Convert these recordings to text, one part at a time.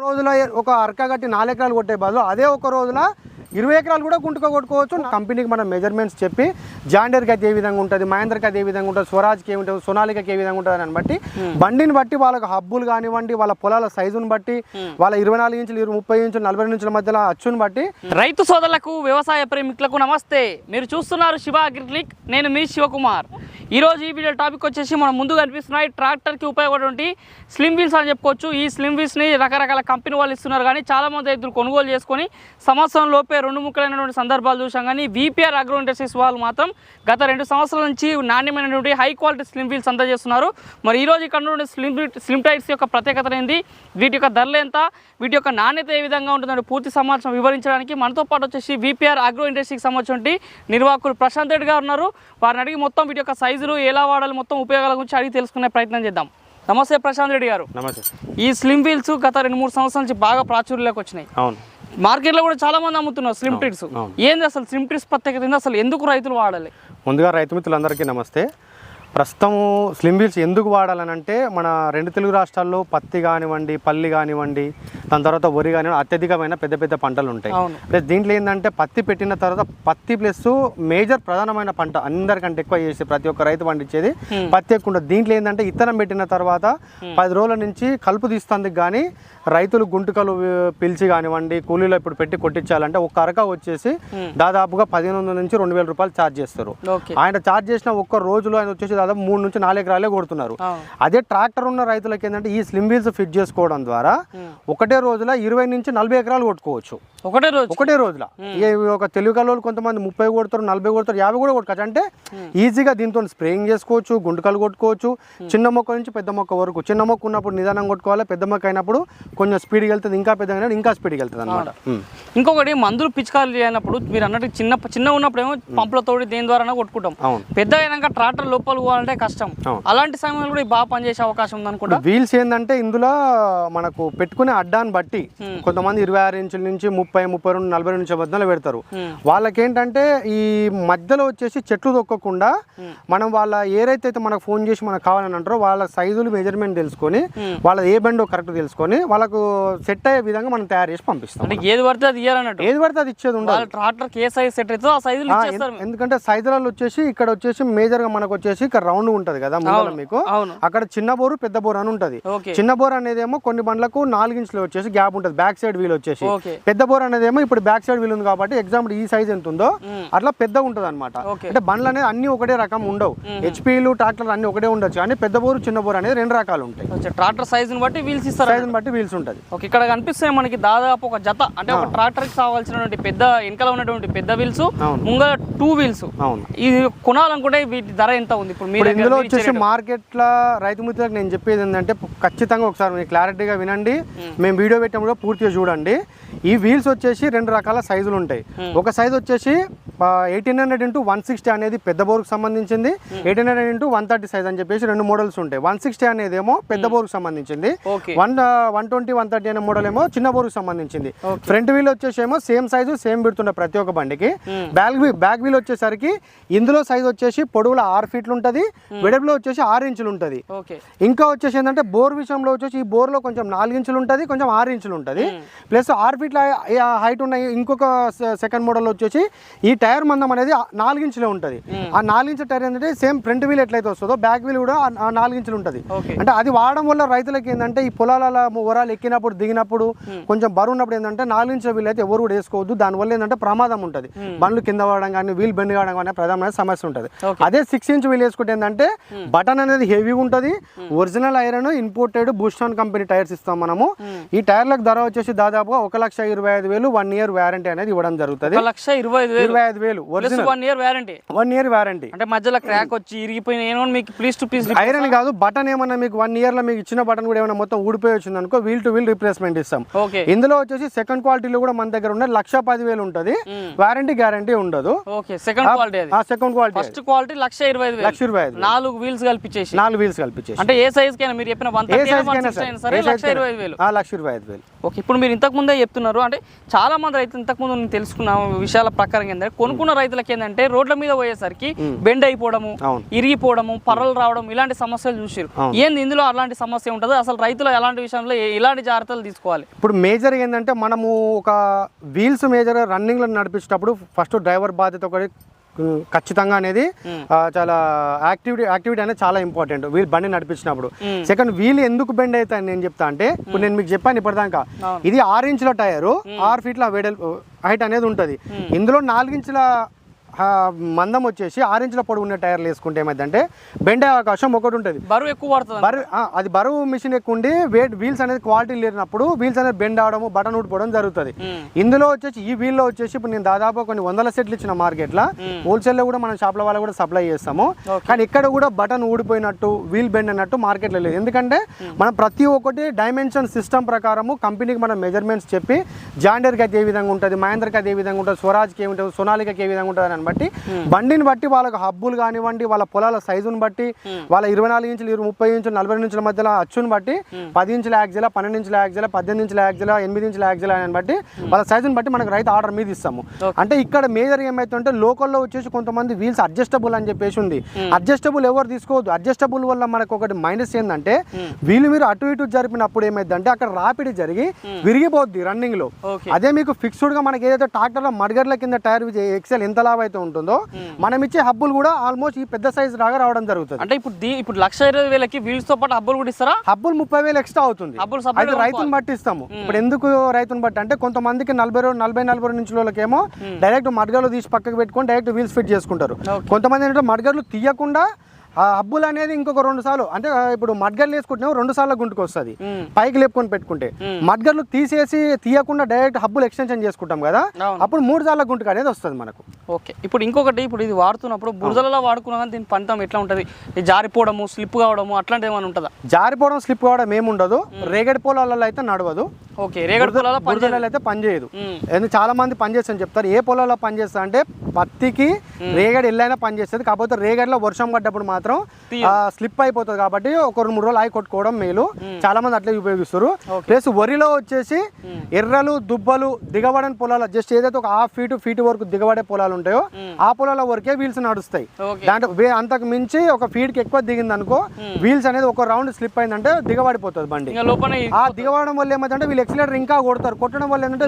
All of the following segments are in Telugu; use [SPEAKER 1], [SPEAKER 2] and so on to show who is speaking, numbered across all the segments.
[SPEAKER 1] రోజులో ఒక అరక కట్టి నాలుగు ఎకరాలు కొట్టే బదులు అదే ఒక రోజున ఇరవై ఎకరాలు కూడా గుంటుక కొట్టుకోవచ్చు. కంపెనీకి మనం మెజర్మెంట్స్ చెప్పి జాండర్కి అయితే ఏ విధంగా ఉంటుంది మహేంద్రకి అయితే ఏ విధంగా ఉంటుంది స్వరాజ్కి ఏముంటుంది సోనాలికకి ఏ విధంగా ఉంటుంది అని బట్టి బండిని బట్టి వాళ్ళకి హబ్బులు కానివ్వండి వాళ్ళ పొలాల సైజుని బట్టి వాళ్ళ ఇరవై నాలుగు ఇంచులు ఇరవై ముప్పై ఇంచులు నలభై రెండు ఇంచుల మధ్యలో అచ్చుని బట్టి
[SPEAKER 2] రైతు సోదరులకు వ్యవసాయ ప్రేమికులకు నమస్తే. మీరు చూస్తున్నారు శివ అగ్రిక్లిక్ నేను మీ శివకుమార్. ఈరోజు ఈ వీడియో టాపిక్ వచ్చేసి మనం ముందు కనిపిస్తున్నాయి. ట్రాక్టర్కి ఉపయోగపడే స్లిమ్ వీల్స్ అని చెప్పుకోవచ్చు. ఈ స్లిమ్ వీల్స్ని రకరకాల కంపెనీ వాళ్ళు ఇస్తున్నారు కానీ చాలామంది రైతులు కొనుగోలు చేసుకొని సంవత్సరం లోపే రెండు ముక్కలైనటువంటి సందర్భాలు చూసాం కానీ వీపీఆర్ అగ్రో ఇండస్ట్రీస్ వాళ్ళు మాత్రం గత రెండు సంవత్సరాల నుంచి నాణ్యమైనటువంటి హై క్వాలిటీ స్లిమ్ వీల్స్ అందజేస్తున్నారు. మరి ఈరోజు ఇక్కడ నుండి స్లిమ్ స్లిమ్ టైర్స్ యొక్క ప్రత్యేకత ఏంది వీటి యొక్క ధరలు ఎంత? వీటి యొక్క నాణ్యత ఏ విధంగా ఉంటుందని పూర్తి సమాచారం వివరించడానికి మనతో పాటు వచ్చేసి వీపీఆర్ అగ్రో ఇండస్ట్రీకి సంబంధించి నిర్వాహకులు ప్రశాంత్ రెడ్డి గారు ఉన్నారు. వారిని అడిగి మొత్తం వీటి యొక్క సైజులు ఎలా వాడాలి మొత్తం ఉపయోగాల గురించి అడిగి తెలుసుకునే ప్రయత్నం చేద్దాం. నమస్తే ప్రశాంత్ రెడ్డి గారు.
[SPEAKER 1] నమస్తే.
[SPEAKER 2] ఈ స్లిమ్ వీల్స్ గత రెండు మూడు సంవత్సరాల నుంచి బాగా ప్రాచుర్యంలోకి వచ్చినాయి.
[SPEAKER 1] అవును.
[SPEAKER 2] మార్కెట్లో కూడా చాలా మంది అమ్ముతున్నారు స్లిమ్ ట్రిడ్స్. ఏంది అసలు స్లిమ్ ట్రిడ్స్ ప్రత్యేకత? అసలు ఎందుకు రైతులు వాడాలి?
[SPEAKER 1] ముందుగా రైతు మిత్రులందరికీ నమస్తే. ప్రస్తుతం స్లిమ్ వీల్స్ ఎందుకు వాడాలనంటే మన రెండు తెలుగు రాష్ట్రాల్లో పత్తి కానివ్వండి పల్లి కానివ్వండి దాని తర్వాత వరి కానివ్వండి అత్యధికమైన పెద్ద పెద్ద పంటలు ఉంటాయి. ప్లస్ దీంట్లో ఏంటంటే పత్తి పెట్టిన తర్వాత పత్తి ప్లస్ మేజర్ ప్రధానమైన పంట అందరికంటే ఎక్కువ చేసే ప్రతి ఒక్క రైతు పండించేది పత్తి ఎక్కువ ఉంటుంది దీంట్లో ఏంటంటే ఇత్తనం పెట్టిన తర్వాత పది రోజుల నుంచి కలుపు తీస్తుంది కానీ రైతులు గుంటుకలు పిలిచి కానివ్వండి కూలీలో ఇప్పుడు పెట్టి కొట్టించాలంటే ఒక అరక వచ్చేసి దాదాపుగా పదిహేను వందల నుంచి రెండు వేల రూపాయలు ఛార్జ్ చేస్తారు. ఆయన ఛార్జ్ చేసిన ఒక్క రోజులో ఆయన వచ్చేసి దాదాపు మూడు నుంచి నాలుగు ఎకరాలే కొడుతున్నారు. అదే ట్రాక్టర్ ఉన్న రైతులకి ఏంటంటే ఈ స్లిమ్ వీల్స్ ఫిట్ చేసుకోవడం ద్వారా ఒకటే రోజుల ఇరవై నుంచి నలభై ఎకరాలు కొట్టుకోవచ్చు.
[SPEAKER 2] ఒకటే రోజు.
[SPEAKER 1] ఒకటే రోజుల. ఒక తెలుగు కళ్ళు కొంతమంది ముప్పై కొడతారు నలభై కొడతారు యాభై కూడా కొట్టుకోవచ్చు. అంటే ఈజీగా దీంతో స్ప్రేయింగ్ చేసుకోవచ్చు గుంటకలు కొట్టుకోవచ్చు. చిన్న మొక్క నుంచి పెద్ద మొక్క వరకు. చిన్న మొక్క ఉన్నప్పుడు నిదానం కొట్టుకోవాలి పెద్ద మొక్క అయినప్పుడు కొంచెం స్పీడ్కి వెళ్తుంది ఇంకా పెద్దగా ఇంకా స్పీడ్కి వెళ్తుంది అనమాట
[SPEAKER 2] ఇంకొకటి మందులు పిచికారీ చేయనప్పుడు మీరు అన్నట్టు చిన్న చిన్న ఉన్నప్పుడు ఏమో పంపులతోటి దేని ద్వారా కొట్టుకుంటాం. పెద్ద అయినాక ట్రాక్టర్ లోపల పోవాలంటే కష్టం. అలాంటి సమయంలో కూడా ఇది బాగా పనిచేసే అవకాశం ఉందనుకుంటా?
[SPEAKER 1] వీల్స్ ఏంటంటే ఇందులో మనకు పెట్టుకునే అడ్డాన్ని బట్టి కొంతమంది ఇరవై ఆరు ఇంచుల నుంచి ముప్పై ముప్పై రెండు నలభై రెండు మధ్యలో పెడతారు. వాళ్ళకేంటంటే ఈ మధ్యలో వచ్చేసి చెట్లు తొక్కకుండా మనం వాళ్ళ ఏరైతే అయితే మనకు ఫోన్ చేసి మనకు కావాలని అంటారో వాళ్ళ సైజులు మెజర్మెంట్ తెలుసుకొని వాళ్ళ ఏ బండో కరెక్ట్ తెలుసుకొని వాళ్ళకు సెట్ అయ్యే విధంగా మనం తయారు చేసి పంపిస్తాం
[SPEAKER 2] అంటే ఏది పడితే అది ఇయ్యాలన్నట్టు.
[SPEAKER 1] ఏది పడితే అది ఇచ్చేది ఉండదు
[SPEAKER 2] ట్రాక్టర్ ఏ సైజ్ సెట్ అవుతుందో ఆ సైజులు
[SPEAKER 1] ఎందుకంటే సైజులలో వచ్చేసి ఇక్కడ వచ్చేసి మేజర్గా మనకు వచ్చేసి ఇక్కడ రౌండ్ ఉంటది కదా ముందర మీకు. అక్కడ చిన్న బోరు పెద్ద బోర్ అని ఉంటది. చిన్న బోర్ అనేది ఏమో కొన్ని బండ్లకు నాలుగు ఇంచులు వచ్చేసి గ్యాప్ ఉంటుంది. బ్యాక్ సైడ్ వీల్ వచ్చేసి. పెద్ద బోర్ అనేది ఏమో ఇప్పుడు బ్యాక్ సైడ్ వీల్ ఉంది కాబట్టి ఎగ్జాంపుల్ ఈ సైజ్ ఎంత ఉందో అట్లా పెద్ద ఉంటుంది అనమాట. అంటే బండ్లు అనేది అన్ని ఒకటే రకం ఉండవు. హెచ్పీలు ట్రాక్టర్లు అన్ని ఒకటే ఉండొచ్చు కానీ పెద్ద బోరు చిన్న బోర్ అనేది రెండు రకాలు ఉంటాయి.
[SPEAKER 2] ట్రాక్టర్ సైజుని బట్టి వీల్స్ ఇస్తారు
[SPEAKER 1] సైజుని బట్టి వీల్స్ ఉంటుంది.
[SPEAKER 2] ఓకే ఇక్కడ కనిపిస్తాయి మనకి దాదాపు ఒక జత. అంటే ఒక ట్రాక్టర్కి కావాల్సినటువంటి పెద్ద వెనకాల ఉన్నటువంటి పెద్ద వీల్స్. ముంగ టూ వీల్స్
[SPEAKER 1] అవును.
[SPEAKER 2] ఇది కొనాలనుకుంటే వీటి ధర ఎంత ఉంది? ఇప్పుడు
[SPEAKER 1] ఇప్పుడు ఇందులో వచ్చేసి మార్కెట్లో రైతు మిత్రులకు నేను చెప్పేది ఏంటంటే ఖచ్చితంగా ఒకసారి మీరు క్లారిటీగా వినండి. మేము. వీడియో పెట్టినప్పుడు పూర్తిగా చూడండి. ఈ వీల్స్ వచ్చేసి రెండు రకాల సైజులు ఉంటాయి. ఒక సైజ్ వచ్చేసి eighteen hundred into one sixty అనేది పెద్ద బోర్కు సంబంధించింది. Eighteen hundred into one thirty size అని చెప్పేసి రెండు మోడల్స్ ఉంటాయి. వన్ సిక్స్టీ అనేది ఏమో పెద్ద బోర్కు సంబంధించింది. One one twenty one thirty అనే మోడల్ ఏమో చిన్న బోర్కు సంబంధించింది. ఫ్రంట్ వీల్ వచ్చేసి ఏమో సేమ్ సైజు సేమ్ పెడుతుండే ప్రతి ఒక్క బండికి. బ్యాక్ వీల్ బ్యాక్ వీల్ వచ్చేసరికి ఇందులో సైజ్ వచ్చేసి పొడవులో ఆరు ఫీట్లు ఉంటుంది. వెడపులో వచ్చేసి ఆరు ఇంచులు ఉంటుంది. ఇంకా వచ్చేసి ఏంటంటే బోర్ విషయంలో వచ్చేసి ఈ బోర్లో కొంచెం నాలుగు ఇంచులు ఉంటుంది కొంచెం ఆరు ఇంచులు ఉంటుంది. ప్లస్ ఆరు ఫీట్ల హైట్ ఉన్న ఇంకొక సెకండ్ మోడల్ వచ్చేసి ఈ టైర్ మందం అనేది ఆ నాలుగు ఇంచులే ఉంటుంది. ఆ నాలుగు ఇంచుల టైర్ ఏంటంటే సేమ్ ఫ్రంట్ వీల్ ఎట్లయితే వస్తుందో బ్యాక్ వీల్ కూడా ఆ- ఆ నాలుగు ఇంచులు ఉంటుంది. అంటే అది వాడడం వల్ల రైతులకి ఏంటంటే ఈ పొలాల వరాలు ఎక్కినప్పుడు దిగినప్పుడు కొంచెం బరువు ఉన్నప్పుడు ఏంటంటే నాలుగు ఇంచుల వీల్ అయితే ఎవరు కూడా వేసుకోవద్దు. దానివల్ల ఏంటంటే ప్రమాదం ఉంటుంది. బండ్లు కింద పడడం కానీ వీల్ బెండ్ కావడం కానీ ప్రధానమైన సమస్య ఉంటుంది. అదే సిక్స్ ఇంచ్ వీల్ వేసుకుంటే ఏంటంటే బటన్ అనేది హెవీగా ఉంటుంది. ఒరిజినల్ ఐరన్ ఇంపోర్టెడ్ బూస్టాన్ కంపెనీ టైర్స్ ఇస్తాం మనము. ఈ టైర్లకు ధర వచ్చేసి దాదాపుగా ఒక లక్ష ఇరవై ఐదు వేలు వన్ ఇయర్ వ్యారంటీ అనేది ఇవ్వడం జరుగుతుంది.
[SPEAKER 2] లక్ష ఇరవై ఐదు వేలు.
[SPEAKER 1] వేలు. Original
[SPEAKER 2] one year warranty
[SPEAKER 1] one year warranty
[SPEAKER 2] అంటే మధ్యలో క్రాక్ వచ్చి ఇరిగిపోయిన ఏమో మీకు ప్లీజ్ టు ప్లీజ్
[SPEAKER 1] ఐరన్ కాదు బటన్ ఏమన్నా మీకు వన్ ఇయర్లో మీకు ఇచ్చిన బటన్ కూడా ఏమైనా మొత్తం ఊడిపోయి వచ్చింది అనుకో వీల్ టు వీల్ రిప్లేస్మెంట్ ఇస్తాం. ఇందులో వచ్చేసి సెకండ్ క్వాలిటీలో కూడా మన దగ్గర ఉన్న లక్ష పదివేలు ఉంటుంది. వారంటీ గ్యారంటీ ఉండదు.
[SPEAKER 2] Second quality
[SPEAKER 1] second quality
[SPEAKER 2] first quality lakh ఇరవై వేలు.
[SPEAKER 1] లక్ష ఇరవై ఐదు
[SPEAKER 2] నాలుగు వీల్స్ కల్పించేసి
[SPEAKER 1] నాలుగు వీల్స్ కల్పించేసి
[SPEAKER 2] అంటే ఏ సైజ్ కైనా మీరు చెప్పిన వన్
[SPEAKER 1] సరే.
[SPEAKER 2] లక్ష ఇరవై. ఐదు వేలు.
[SPEAKER 1] ఆ, లక్ష ఇరవై ఐదు వేలు.
[SPEAKER 2] ఓకే ఇప్పుడు మీరు ఇంతకు ముందే చెప్తున్నారు అంటే చాలా మంది రైతులు ఇంతకు ముందు నేను తెలుసుకున్న విషయాల ప్రకారం ఏంటంటే కొనుక్కున్న రైతులకి ఏంటంటే రోడ్ల మీద పోయేసరికి బెండ్ అయిపోవడము. ఇరిగిపోవడము పర్రలు రావడం ఇలాంటి సమస్యలు చూసారు ఏంది ఇందులో అలాంటి సమస్య ఉంటుంది? అసలు రైతులు ఎలాంటి విషయంలో ఎలాంటి జాగ్రత్తలు తీసుకోవాలి?
[SPEAKER 1] ఇప్పుడు మేజర్ ఏంటంటే మనము ఒక వీల్స్ మేజర్ రన్నింగ్లో నడిపించేటప్పుడు ఫస్ట్ డ్రైవర్ బాధ్యత ఒకటి ఖచ్చితంగా అనేది చాలా యాక్టివిటీ యాక్టివిటీ అనేది చాలా ఇంపార్టెంట్. వీల్ బండి నడిపించినప్పుడు. సెకండ్ వీల్ ఎందుకు బెండ్ అవుతాయి నేను చెప్తా అంటే ఇప్పుడు నేను మీకు చెప్పాను ఇప్పటిదాకా. ఇది ఆరు ఇంచుల టైరు ఆరు ఫీట్ల వెడల్ హైట్ అనేది ఉంటుంది. ఇందులో నాలుగించుల మందం వచ్చేసి ఆరు ఇంచుల పొడవు ఉన్న టైర్లు వేసుకుంటే ఏమైందంటే బెండ్ అయ్యే అవకాశం ఒకటి ఉంటుంది.
[SPEAKER 2] బరువు ఎక్కువ పడుతుంది
[SPEAKER 1] బరువు అది బరువు మిషన్ ఎక్కువ ఉండి వెయిట్ వీల్స్ అనేది క్వాలిటీ లేనప్పుడు వీల్స్ అనేది బెండ్ అవడము బటన్ ఊడిపోవడం జరుగుతుంది. ఇందులో వచ్చేసి ఈ వీల్లో వచ్చేసి ఇప్పుడు నేను దాదాపు కొన్ని వందల సెట్లు ఇచ్చిన మార్కెట్లో హోల్సేల్లో కూడా మనం షాప్ల వాళ్ళ కూడా సప్లై చేస్తాము. కానీ ఇక్కడ కూడా బటన్ ఊడిపోయినట్టు వీల్ బెండ్ అన్నట్టు మార్కెట్లో లేదు. ఎందుకంటే మనం ప్రతి ఒక్కటి డైమెన్షన్ సిస్టమ్ ప్రకారము కంపెనీకి మనం మెజర్మెంట్స్ చెప్పి జాండర్కి అయితే ఏ విధంగా ఉంటుంది మహేంద్రకి అయితే ఏ విధంగా ఉంటుంది స్వరాజ్కి ఏమిటది సోనాలికకి ఏ విధంగా ఉంటుంది అని బట్టి బండిని బట్టి వాళ్ళకి హబ్బులు కానివ్వండి వాళ్ళ పొలాల సైజుని బట్టి వాళ్ళ ఇరవై నాలుగు ఇంచులు ఇరవై ముప్పై ఇంచులు నలభై రెండు ఇంచుల మధ్యలో అచ్చుని బట్టి పది ఇంచుల యాక్జిలా పన్నెండు ఇంచుల యాక్జిలా పద్దెనిమిది ఇంచుల యాక్జిలా ఎనిమిది ఇంచుల యాక్జిలా అని బట్టి వాళ్ళ సైజుని బట్టి మనకు రైతు ఆర్డర్ మీద ఇస్తాము. అంటే ఇక్కడ మేజర్ ఏమైతుంటే లోకల్లో వచ్చేసి కొంతమంది వీల్స్ అడ్జస్టబుల్ అని చెప్పేసి ఉంది. అడ్జస్టబుల్ ఎవరు తీసుకోవద్దు. అడ్జస్టబుల్ వల్ల మనకు ఒకటి మైనస్ ఏంటంటే వీళ్ళు మీరు అటు ఇటు జరిపినప్పుడు ఏమైందంటే అక్కడ రాపిడి జరిగి విరిగిపోద్ది
[SPEAKER 2] రన్నింగ్లో
[SPEAKER 1] అదే మీకు ఫిక్స్డ్గా మనకి ఏదైతే ట్రాక్టర్లో మడ్గర్ల కింద టైర్ ఎక్సెల్ ఎంత లాభ అయితే ఉంటుందో మనం ఇచ్చే హబ్బులు కూడా ఆల్మోస్ట్ ఈ పెద్ద సైజ్ రాగా రావడం జరుగుతుంది.
[SPEAKER 2] అంటే ఇప్పుడు ఇప్పుడు లక్ష ఇరవై వేలకి వీల్స్తో పాటు హబ్బులు కూడా ఇస్తారా?
[SPEAKER 1] హబ్బులు ముప్పై వేలు ఎక్స్ట్రా అవుతుంది. అది రైతుని బట్టి ఇస్తాము. ఇప్పుడు ఎందుకు రైతుని బట్టి? అంటే కొంతమందికి నలభై రోజు నలభై నలభై నుంచి వాళ్ళకేమో డైరెక్ట్ మడ్గలు తీసి పక్కకు పెట్టుకొని డైరెక్ట్ వీల్స్ ఫిట్ చేసుకుంటారు. కొంతమంది ఏంటంటే మడ్గలు తీయకుండా ఆ హబ్బులు అనేది ఇంకొక రెండు సార్లు అంటే ఇప్పుడు మడ్గర్లు వేసుకుంటున్నాం రెండు సార్లు గుంటుకు వస్తుంది. పైకి లేపుకొని పెట్టుకుంటే. మడ్గర్లు తీసేసి తీయకుండా డైరెక్ట్ హబ్బులు ఎక్స్టెన్షన్ చేసుకుంటాం కదా. అప్పుడు మూడు సార్ల గుంటుకు అనేది వస్తుంది మనకు.
[SPEAKER 2] ఓకే. ఇప్పుడు ఇంకొకటి ఇప్పుడు ఇది వాడుతున్నప్పుడు బురదలలో వాడుకున్నా కానీ దీని పంతం ఎట్లా ఉంటుంది? జారిపోవడము స్లిప్ కావడము అట్లాంటివి ఏమైనా ఉంటుందా?
[SPEAKER 1] జారిపోవడం స్లిప్ కావడం ఏముండదు రేగడి పొలాలలో అయితే నడవదు.
[SPEAKER 2] ఓకే. రేగడి పొలాల పని
[SPEAKER 1] బురదలలో అయితే పని చేయదు.
[SPEAKER 2] ఉమ్.
[SPEAKER 1] ఎందుకు చాలా మంది పని చేస్తారని చెప్తారు. ఏ పొలాల్లో పని చేస్తా అంటే పత్తికి రేగడి ఎల్లైనా పని చేస్తుంది. కాకపోతే రేగడిలో వర్షం పడ్డప్పుడు మాత్రం స్లిప్ అయిపోతుంది కాబట్టి ఒక రెండు మూడు రోజులు ఆయి కొట్టుకోవడం మేలు. చాలా మంది అట్లే ఉపయోగిస్తారు. ప్లస్ వరిలో వచ్చేసి ఎర్రలు దుబ్బలు దిగబడని పొలాలు జస్ట్ ఏదైతే ఒక హాఫ్ ఫీట్ ఫీట్ వరకు దిగబడే పొలాలు ఉంటాయో ఆ పొలాల వరకే వీల్స్ నడుస్తాయి. దాంట్లో అంతకు మించి ఒక ఫీట్కి ఎక్కువ దిగింది అనుకో వీల్స్ అనేది ఒక రౌండ్ స్లిప్ అయిందంటే దిగబడిపోతుంది బండి. ఆ దిగవడం వల్ల ఏమైందంటే వీళ్ళు ఎక్సిలేటర్ ఇంకా కొడతారు. కొట్టడం వల్ల ఏంటంటే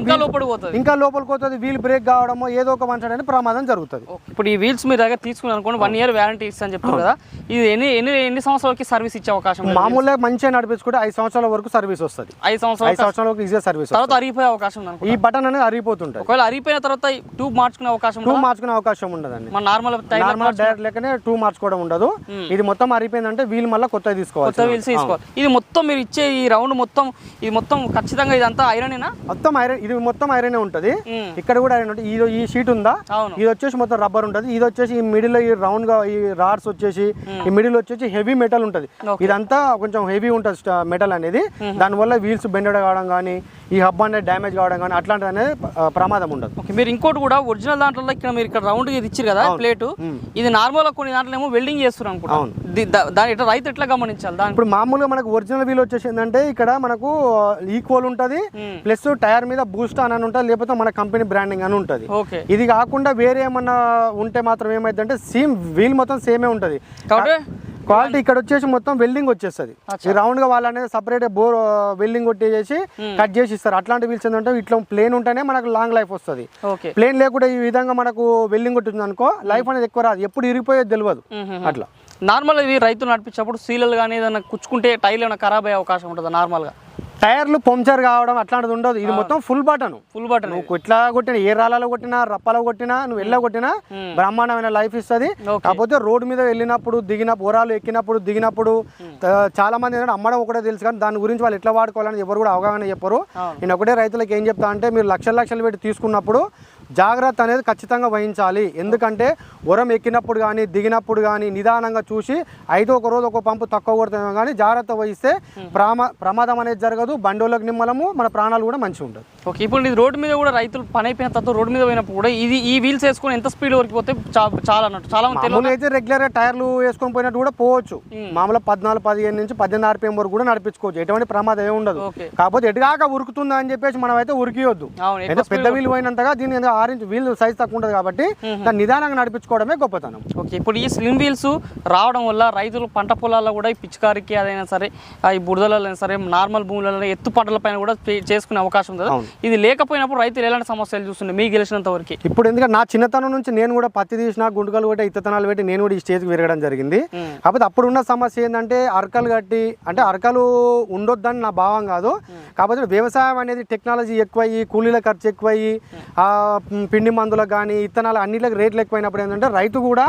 [SPEAKER 1] ఇంకా లోపలికి పోతుంది. వీల్ బ్రేక్ కావడమో ఏదో ఒక వన్ సైడ్ ప్రమాదం జరుగుతుంది.
[SPEAKER 2] ఇప్పుడు ఈ వీల్స్ మీ దగ్గర తీసుకుని అనుకోండి వన్ ఇయర్ వ్యారంటీ ఇస్తా అని చెప్పారు కదా. ఇది ఎన్ని ఎన్ని ఎన్ని సంవత్సరాలకి సర్వీస్ ఇచ్చే అవకాశం?
[SPEAKER 1] మామూలుగా మంచిగా నడిపించుకుంటే ఐదు సంవత్సరాల వరకు సర్వీస్ వస్తుంది.
[SPEAKER 2] ఐదు సంవత్సరాల
[SPEAKER 1] ఐదు సంవత్సరాల వరకు ఈజీగా సర్వీస్
[SPEAKER 2] తర్వాత అరిగిపోయే అవకాశం ఉంది
[SPEAKER 1] ఈ బటన్ అనేది అరిగిపోతుంటుంది.
[SPEAKER 2] ఒకవేళ అరిగిపోయిన తర్వాత ట్యూబ్ మార్చుకునే అవకాశం
[SPEAKER 1] టూ మార్చుకునే అవకాశం ఉండదండి.
[SPEAKER 2] మన నార్మల్
[SPEAKER 1] నార్మల్ డైరెక్ట్ లెక్కనే టూ మార్చుకోవడం ఉండదు. ఇది మొత్తం అరిగిపోయిందంటే వీల్ మళ్ళీ కొత్తది తీసుకోవాలి
[SPEAKER 2] కొత్త వీల్స్ తీసుకోవాలి. ఇది మొత్తం మీరు ఇచ్చే ఈ రౌండ్ మొత్తం ఇది మొత్తం ఖచ్చితంగా ఇదంతా ఐరనేనా?
[SPEAKER 1] మొత్తం ఐరన్ ఇది మొత్తం ఐరన్ ఉంటుంది. ఇక్కడ కూడా ఐరన్ ఉంటుంది. ఇది ఈ షీట్ ఉందా? ఇది వచ్చేసి మొత్తం రబ్బర్ ఉంటుంది. ఇది వచ్చేసి ఈ మిడిల్ ఈ రౌండ్గా ఈ రాడ్స్ వచ్చేసి ఈ మిడిల్ వచ్చేసి హెవీ మెటల్ ఉంటుంది. ఇదంతా కొంచెం హెవీ ఉంటుంది మెటల్ అనేది. దానివల్ల వీల్స్ బెండ్ కావడం కానీ ఈ హబ్ అనేది డ్యామేజ్ కావడం కానీ అట్లాంటిది అనేది ప్రమాదం ఉండదు.
[SPEAKER 2] ఓకే మీరు ఇంకోటి కూడా ఒరిజినల్ దాంట్లో ఇక్కడ మీరు ఇక్కడ రౌండ్ ఇది ఇచ్చారు కదా ప్లేట్. ఇది నార్మల్ కొన్ని దాంట్లో ఏమో వెల్డింగ్ చేస్తున్నారు అనుకుంటా.
[SPEAKER 1] అవును.
[SPEAKER 2] దాని ఎట్లా రైతు ఎట్లా గమనించాలి దాని
[SPEAKER 1] ఇప్పుడు మామూలుగా మనకు ఒరిజినల్ వీల్ వచ్చేసి ఏంటంటే ఇక్కడ మనకు ఈక్వల్ ఉంటుంది ప్లస్ టైర్ మీద బూస్ట్ అని ఉంటుంది లేకపోతే మన కంపెనీ బ్రాండింగ్ అని ఉంటుంది. ఇది కాకుండా వేరే ఏమన్నా ఉంటే మాత్రం ఏమైందంటే సేమ్ వీల్ మొత్తం సేమే ఉంటుంది.
[SPEAKER 2] కాబట్టి
[SPEAKER 1] క్వాలిటీ ఇక్కడ వచ్చేసి మొత్తం వెల్డింగ్ వచ్చేస్తుంది. ఈ రౌండ్గా వాళ్ళు అనేది సపరేట్ బోర్ వెల్డింగ్ కొట్టేసి కట్ చేసి ఇస్తారు అట్లాంటి వీల్స్ ఏంటంటే ఇట్లా ప్లేన్ ఉంటేనే మనకు లాంగ్ లైఫ్ వస్తుంది. ప్లేన్ లేకుండా ఈ విధంగా మనకు వెల్డింగ్ కొట్టింది అనుకో లైఫ్ అనేది ఎక్కువ రాదు. ఎప్పుడు ఇరిగిపోయేది తెలియదు. అట్లా.
[SPEAKER 2] నార్మల్ ఇవి రైతు నడిపించేటప్పుడు సీలలు కానీ ఏదైనా కుచ్చుకుంటే టైర్లు ఏమైనా ఖరాబ్ అయ్యే అవకాశం ఉంటుందా? నార్మల్గా
[SPEAKER 1] టైర్లు పంక్చర్ కావడం అట్లాంటిది ఉండదు. ఇది మొత్తం ఫుల్ బటన్
[SPEAKER 2] ఫుల్ బటన్
[SPEAKER 1] నువ్వు ఎట్లా కొట్టినా ఏ రాళ్ళలో కొట్టినా రప్పలో కొట్టినా నువ్వు ఎల్ల కొట్టినా బ్రహ్మాండమైన లైఫ్ ఇస్తుంది. కాకపోతే రోడ్డు మీద వెళ్ళినప్పుడు దిగినప్పుడు ఓరాలు ఎక్కినప్పుడు దిగినప్పుడు త- చాలా మంది ఏంటంటే అమ్మడం ఒకటే తెలుసు కానీ దాని గురించి వాళ్ళు ఎట్లా వాడుకోవాలని ఎవరు కూడా అవగాహన చెప్పరు. నేను ఒకటే రైతులకు ఏం చెప్తా అంటే మీరు లక్షల లక్షలు పెట్టి తీసుకున్నప్పుడు జాగ్రత్త అనేది ఖచ్చితంగా వహించాలి. ఎందుకంటే ఉరం ఎక్కినప్పుడు కానీ దిగినప్పుడు కానీ నిదానంగా చూసి అయితే ఒక రోజు ఒక పంపు తక్కువ కొడుతామో కానీ జాగ్రత్త వహిస్తే ప్రమా ప్రమాదం అనేది జరగదు. బండోళ్ళకి నిమ్మలము మన ప్రాణాలు కూడా మంచిగా ఉంటుంది
[SPEAKER 2] ఓకే ఇప్పుడు ఇది రోడ్డు మీద కూడా రైతులు పని అయిపోయిన తర్వాత రోడ్డు మీద పోయినప్పుడు కూడా ఇది ఈ వీల్స్ వేసుకొని ఎంత స్పీడ్ వరకు పోతే చాలా అన్నట్టు చాలా
[SPEAKER 1] అయితే రెగ్యులర్గా టైర్లు వేసుకొని పోయినట్టు కూడా పోవచ్చు. మామూలుగా పద్నాలుగు పదిహేను నుంచి పద్దెనిమిది ఆర్పిఎం వరకు కూడా నడిపించుకోవచ్చు. ఎటువంటి ప్రమాదం ఏమి ఉండదు. కాకపోతే ఎటుగాక ఉరుకుతుందా అని చెప్పేసి మనం అయితే ఉరికియొద్దు పెద్ద వీలు పోయినంతగా దీని ఏదో ఆరు ఇంచు వీల్ సైజ్ తక్కువ ఉంటుంది కాబట్టి దాన్ని నిదానంగా నడిపించుకోవడమే గొప్పతనం.
[SPEAKER 2] ఓకే ఇప్పుడు ఈ స్లిమ్ వీల్స్ రావడం వల్ల రైతులు పంట పొలాల్లో కూడా ఈ పిచికారికి అదైనా సరే ఈ బురదలలో అయినా సరే నార్మల్ భూములలో ఎత్తు పంటల పైన కూడా చేసుకునే అవకాశం ఉంది. ఇది లేకపోయినప్పుడు రైతులు ఎలాంటి సమస్యలు చూస్తుండే? మీకు గెలిచినంత వరకు.
[SPEAKER 1] ఇప్పుడు ఎందుకంటే నా చిన్నతనం నుంచి నేను కూడా పత్తి తీసిన గుంటకలు పెట్టి ఇత్తనాలు పెట్టి నేను కూడా ఈ స్టేజ్కి విరగడం జరిగింది. కాకపోతే అప్పుడు ఉన్న సమస్య ఏంటంటే అరకలు కట్టి అంటే అరకలు ఉండొద్దని నా భావం కాదు. కాకపోతే వ్యవసాయం అనేది టెక్నాలజీ ఎక్కువయ్యి కూలీల ఖర్చు ఎక్కువయ్యి పిండి మందులకు కానీ ఇత్తనాలు అన్నిటికి రేట్లు ఎక్కువైనప్పుడు ఏంటంటే రైతు కూడా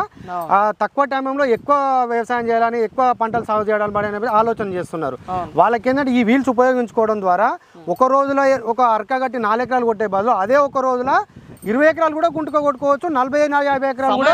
[SPEAKER 1] ఆ, తక్కువ టైంలో ఎక్కువ వ్యవసాయం చేయాలని ఎక్కువ పంటలు సాగు చేయడానికి అనేది ఆలోచన చేస్తున్నారు. వాళ్ళకి ఏంటంటే ఈ వీల్స్ ఉపయోగించుకోవడం ద్వారా ఒక రోజులో ఒక అరక కట్టి నాలుగు ఎకరాలు కొట్టే బదులు అదే ఒక రోజున ఇరవై ఎకరాలు కూడా గుంటుక కొట్టుకోవచ్చు నలభై యాభై ఎకరాలు కూడా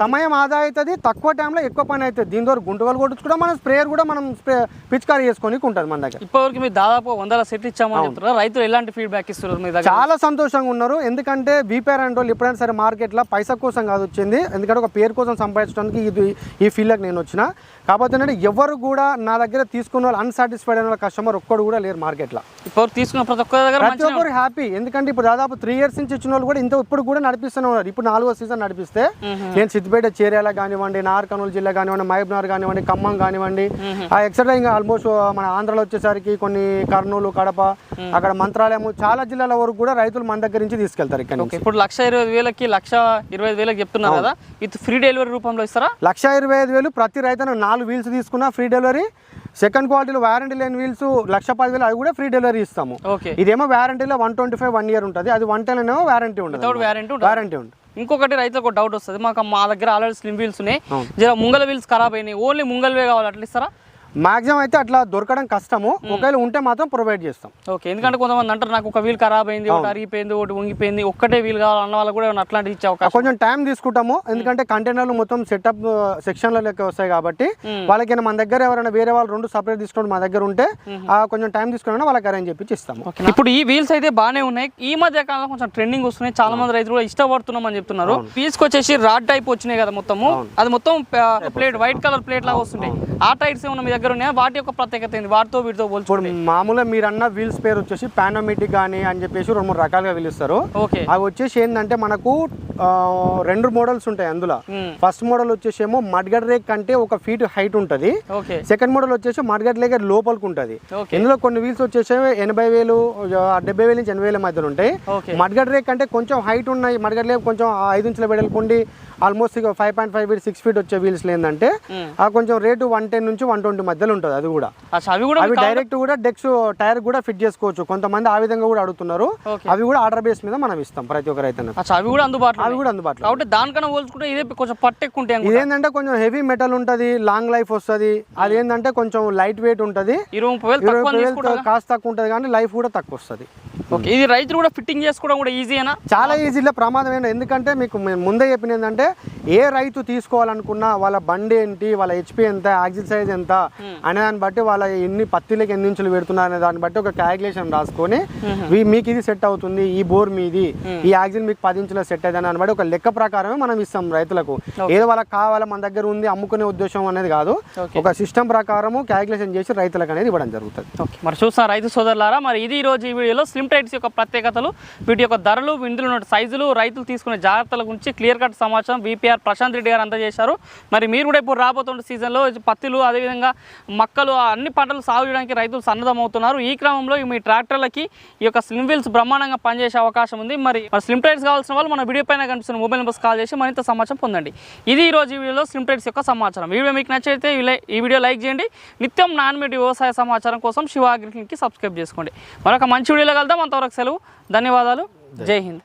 [SPEAKER 2] సమయం ఆదా అవుతుంది
[SPEAKER 1] తక్కువ టైంలో ఎక్కువ పని అవుతుంది. దీని ద్వారా గుంటకలు కొట్టుకోవడం మనం స్ప్రేయర్ కూడా మనం స్ప్రే పిచికారీ చేసుకోనికి ఉంటుంది మన దగ్గర.
[SPEAKER 2] ఇప్పటివరకు మీరు దాదాపు వందల సెట్ ఇచ్చామని చెప్తున్నారు. రైతులు ఎలాంటి ఫీడ్బ్యాక్ ఇస్తున్నారు మీ దగ్గర?
[SPEAKER 1] చాలా సంతోషంగా ఉన్నారు. ఎందుకంటే బీపీఆర్ అంటే వాళ్ళు ఎప్పుడైనా సరే మార్కెట్లో పైసా కోసం కాదు వచ్చింది. ఎందుకంటే ఒక పేరు కోసం సంపాదించడానికి ఇది ఈ ఫీల్డ్కి నేను వచ్చిన. కాకపోతే ఏంటంటే ఎవరు కూడా నా దగ్గర తీసుకున్న వాళ్ళు అన్సాటిస్ఫైడ్ అయిన కస్టమర్ ఒక్కడు కూడా లేరు మార్కెట్లో
[SPEAKER 2] ఇప్పటివరకు తీసుకున్న ప్రతి ఒక్క దగ్గర
[SPEAKER 1] ప్రతి ఒక్కరు హ్యాపీ ఎందుకంటే ఇప్పుడు దాదాపు త్రీ ఇయర్స్ నుంచి ఇచ్చిన వాళ్ళు కూడా ఇంత ఇప్పుడు కూడా నడిపిస్తూనే ఉన్నారు. ఇప్పుడు నాలుగో సీజన్ నడిపిస్తే నేను సిద్దిపేట చేరేలా కానివ్వండి నార్కర్నూలు జిల్లా కానివ్వండి మహబూబ్నగర్ కానివ్వండి ఖమ్మం కానివ్వండి ఆ ఎక్సెట్రా ఇంకా ఆల్మోస్ట్ మన ఆంధ్రాలో వచ్చేసరికి కొన్ని కర్నూలు కడప అక్కడ మంత్రాలయం చాలా జిల్లాల వరకు కూడా రైతులు మన దగ్గర నుంచి తీసుకెళ్తారు ఇక్కడ
[SPEAKER 2] ఇప్పుడు లక్ష ఇరవై వేలకి లక్ష ఇరవై వేలకి చెప్తున్నారు కదా విత్ ఫ్రీ డెలివరీ రూపంలో ఇస్తారా?
[SPEAKER 1] లక్ష ఇరవై ఐదు వేలు ప్రతి రైతు నాలుగు వీల్స్ తీసుకున్నా ఫ్రీ డెలివరీ సెకండ్ క్వాలిటీలో వారంటీ లేని వీల్స్ లక్ష పదివేలు అవి కూడా ఫ్రీ డెలివరీ ఇస్తాము. ఇదేమో వారంటీలో one twenty five one year ఉంటుంది. అది వన్ టెన్ ఏమో వారంటీ ఉంటుంది వారంటీ ఉంటుంది.
[SPEAKER 2] ఇంకొకటి రైతులకు ఒక డౌట్ వస్తుంది. మాకు మా దగ్గర ఆల్రెడీ స్లిమ్ వీల్స్ ఉన్నాయి. జర ముంగల వీల్స్ ఖరాబ్ అయినాయి. ఓన్లీ ముంగల్వే కావాలి. అట్లా ఇస్తారా?
[SPEAKER 1] మాక్సిమం అయితే అట్లా దొరకడం కష్టము. ఒకవేళ ఉంటే మాత్రం ప్రొవైడ్ చేస్తాం.
[SPEAKER 2] ఓకే ఎందుకంటే కొంతమంది అంటారు నాకు ఒక వీల్ ఖరాబ్ అయింది ఒకటి అరిగిపోయింది ఒకటి వంగిపోయింది ఒక్కటే వీల్ కావాలన్న వాళ్ళకి కూడా ఏమైనా అట్లాంటివి ఇచ్చే అవకాశం
[SPEAKER 1] కొంచెం టైం తీసుకుంటాము. ఎందుకంటే కంటైనర్లు మొత్తం సెటప్ సెక్షన్ల లెక్క వస్తాయి కాబట్టి వాళ్ళకి మన దగ్గర ఎవరైనా వేరే వాళ్ళు రెండు సపరేట్ తీసుకుంటే మా దగ్గర ఉంటే ఆ కొంచెం టైం తీసుకుని వాళ్ళకి అరేంజ్ చెప్పి ఇస్తాము.
[SPEAKER 2] ఇప్పుడు ఈ వీల్స్ అయితే బాగానే ఉన్నాయి. ఈ మధ్య కాలంలో కొంచెం ట్రెండింగ్ వస్తున్నాయి. చాలా మంది రైతులు కూడా ఇష్టపడుతున్నాం అని చెప్తున్నారు. వీల్స్ వచ్చేసి రాడ్ టైప్ వచ్చినాయి కదా మొత్తము. అది మొత్తం ప్లేట్ వైట్ కలర్ ప్లేట్ లాగా వస్తుంటాయి. ఆ టైర్స్ ఏమన్నా మీ దగ్గర ఉన్నాయా? వాటి యొక్క ప్రత్యేకత ఏంది? వాటితో వీటితో పోల్చుకోండి
[SPEAKER 1] మామూలుగా మీరు అన్న వీల్స్ పేరు వచ్చేసి పానోమెటిక్ కానీ అని చెప్పేసి రెండు మూడు రకాలుగా పిలుస్తారు.
[SPEAKER 2] ఓకే.
[SPEAKER 1] అవి వచ్చేసి ఏంటంటే మనకు రెండు మోడల్స్ ఉంటాయి అందులో. ఫస్ట్ మోడల్ వచ్చేసి ఏమో మడ్గడ్ రేక్ కంటే ఒక ఫీట్ హైట్ ఉంటుంది. సెకండ్ మోడల్ వచ్చేసి మడ్గడ్ లేక లోపలికి ఉంటుంది. ఇందులో కొన్ని వీల్స్ వచ్చేసి ఎనభై వేలు డెబ్బై వేల నుంచి ఎనభై వేల మధ్యలో ఉంటాయి. మడ్గడ్ రేక్ అంటే కొంచెం హైట్ ఉన్నాయి. మడ్గడ్ లేక్ కొంచెం ఐదు ఇంచుల వెడల్పుండి almost five point five feet six feet వచ్చే వీల్స్ ఏంటంటే. ఆ కొంచెం రేటు వన్ టెన్ నుంచి వన్ ట్వంటీ మధ్యలో ఉంటుంది అది కూడా.
[SPEAKER 2] అవి కూడా
[SPEAKER 1] అవి డైరెక్ట్ కూడా డెక్స్ టైర్ కూడా ఫిట్ చేసుకోవచ్చు. కొంతమంది ఆ విధంగా కూడా అడుగుతున్నారు. అవి కూడా ఆర్డర్ బేస్ మీద మనం ఇస్తాం ప్రతి ఒక్క రైతు
[SPEAKER 2] అవి కూడా అందుబాటులో
[SPEAKER 1] అవి. కూడా అందుబాటులో
[SPEAKER 2] కాబట్టి దానికన్నా పోల్చుకుంటే ఇదే కొంచెం పట్టు ఎక్కువ ఉంటాయి అనుకుంటా.
[SPEAKER 1] ఇదేంటంటే కొంచెం హెవీ మెటల్ ఉంటుంది లాంగ్ లైఫ్ వస్తుంది. అదేంటంటే కొంచెం లైట్ వెయిట్ ఉంటుంది.
[SPEAKER 2] ఇరవై ముప్పై వేలు
[SPEAKER 1] కాస్ట్ తక్కువ ఉంటుంది కానీ లైఫ్ కూడా తక్కువ వస్తుంది.
[SPEAKER 2] ఓకే ఇది రైతులు కూడా ఫిట్టింగ్ చేసుకోవడం కూడా ఈజీనా
[SPEAKER 1] చాలా ఈజీలో ప్రమాదం ఏంటి ఎందుకంటే మీకు ముందే చెప్పిన ఏంటంటే ఏ రైతు తీసుకోవాలనుకున్నా వాళ్ళ బండి ఏంటి వాళ్ళ హెచ్పి ఎంత యాక్సిల్ సైజ్ ఎంత అనే దాన్ని బట్టి వాళ్ళ ఎన్ని పత్తిలకి ఎన్ని ఇంచులు పెడుతున్నారు అనే దాన్ని బట్టి ఒక క్యాలిక్యులేషన్ రాసుకొని మీకు ఇది సెట్ అవుతుంది ఈ బోర్ మీది ఈ యాక్సిల్ మీకు పది ఇంచుల సెట్ అయితే దాన్ని బట్టి ఒక లెక్క ప్రకారమే మనం ఇస్తాం రైతులకు. ఏదో వాళ్ళకి కావాలా మన దగ్గర ఉంది అమ్ముకునే ఉద్దేశం అనేది కాదు. ఒక సిస్టమ్ ప్రకారము క్యాలిక్యులేషన్ చేసి రైతులకు అనేది ఇవ్వడం జరుగుతుంది.
[SPEAKER 2] ఓకే మరి చూస్తున్న రైతు సోదరులారా మరి ఇది ఈ రోజు ఈ వీడియోలో స్లిమ్ వెబ్సైట్స్ యొక్క ప్రత్యేకతలు వీటి యొక్క ధరలు ఇందులో ఉన్న సైజులు రైతులు తీసుకునే జాగ్రత్తల గురించి క్లియర్ కట్ సమాచారం బీపీఆర్ ప్రశాంత్ రెడ్డి గారు అందజేశారు. మరి మీరు కూడా ఇప్పుడు రాబోతున్న సీజన్లో పత్తిలు అదేవిధంగా మక్కలు అన్ని పంటలు సాగు చేయడానికి రైతులు సన్నద్ధమవుతున్నారు. ఈ క్రమంలో మీ ట్రాక్టర్లకి ఈ యొక్క స్లిమ్ వీల్స్ బ్రహ్మాండంగా పనిచేసే అవకాశం ఉంది. మరి స్లిమ్ టైట్స్ కావాల్సిన వాళ్ళు మన వీడియో పైన కనిపిస్తున్న మొబైల్ నెంబర్స్ కాల్ చేసి మరింత సమాచారం పొందండి. ఇది ఈ రోజు వీడియోలో స్లిమ్ టైట్స్ యొక్క సమాచారం. వీడియో మీకు నచ్చితే ఈ ఈ వీడియో లైక్ చేయండి. నిత్యం నాన్మేటి వ్యవసాయ సమాచారం కోసం శివ సబ్స్క్రైబ్ చేసుకోండి. మరొక మంచి వీడియోలో కలుద్దాం. అంతవరకు సెలవు. ధన్యవాదాలు. జై హింద్.